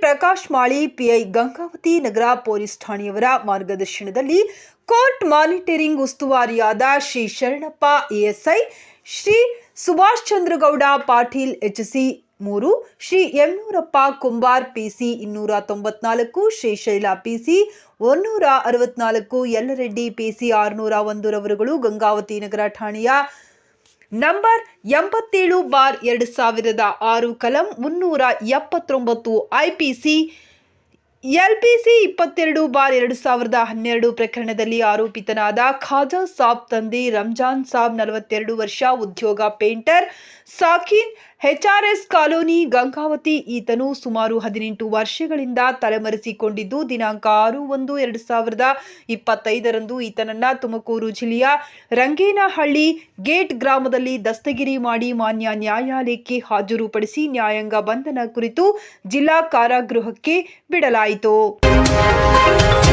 Prakash Mali, PI Gangavathi ನಗರ police ಠಾಣೆಯವರ ಮಾರ್ಗದರ್ಶನದಲ್ಲಿ ಕೋರ್ಟ್ ಮಾನಿಟರಿಂಗ್ ಉಸ್ತುವಾರಿಯಾದ ಶ್ರೀ ಶರಣಪ್ಪ ಎಎಸ್ಐ, ಶ್ರೀ ಸುಭಾಷ್ ಚಂದ್ರಗೌಡ ಪಾಟೀಲ್ ಎಚ್ಸಿ ಮೂರು, ಶ್ರೀ ಯಮನೂರಪ್ಪ ಕುಂಬಾರ್ ಪಿಸಿ ಇನ್ನೂರ ತೊಂಬತ್ನಾಲ್ಕು ಶ್ರೀಶೈಲ ಪಿಸಿ ಒನ್ನೂರ ಅರವತ್ನಾಲ್ಕು ಯಲ್ಲರೆಡ್ಡಿ ಪಿಸಿ ಆರುನೂರ ಒಂದು ರವರುಗಳು ಗಂಗಾವತಿ ನಗರ ಠಾಣೆಯ ನಂಬರ್ ಎಂಬತ್ತೇಳು ಬಾರ್ ಎರಡು ಸಾವಿರದ ಆರು ಕಲಂ ಮುನ್ನೂರ ಎಪ್ಪತ್ತೊಂಬತ್ತು ಐಪಿಸಿ ಎಲ್ಪಿಸಿ ಇಪ್ಪತ್ತೆರಡು ಬಾರ್ ಎರಡು ಸಾವಿರದ ಹನ್ನೆರಡು ಪ್ರಕರಣದಲ್ಲಿ ಆರೋಪಿತನಾದ ಖಾಜಾ ಸಾಬ್ ತಂದೆ ರಂಜಾನ್ ಸಾಬ್ ನಲವತ್ತೆರಡು ವರ್ಷ ಉದ್ಯೋಗ ಪೇಂಟರ್, ಸಾಕಿನ್ ಎಚ್ಆರ್ಎಸ್ ಕಾಲೋನಿ ಗಂಗಾವತಿ ಈತನು ಸುಮಾರು ಹದಿನೆಂಟು ವರ್ಷಗಳಿಂದ ತಲೆಮರೆಸಿಕೊಂಡಿದ್ದು, ದಿನಾಂಕ ಆರು ಒಂದು ಎರಡು ಸಾವಿರದ ಇಪ್ಪತ್ತೈದರಂದು ಈತನನ್ನ ತುಮಕೂರು ಜಿಲ್ಲೆಯ ರಂಗೇನಹಳ್ಳಿ ಗೇಟ್ ಗ್ರಾಮದಲ್ಲಿ ದಸ್ತಗಿರಿ ಮಾಡಿ ಮಾನ್ಯ ನ್ಯಾಯಾಲಯಕ್ಕೆ ಹಾಜರುಪಡಿಸಿ ನ್ಯಾಯಾಂಗ ಬಂಧನ ಕುರಿತು ಜಿಲ್ಲಾ ಕಾರಾಗೃಹಕ್ಕೆ ಬಿಡಲಾಯಿತು. Tchau!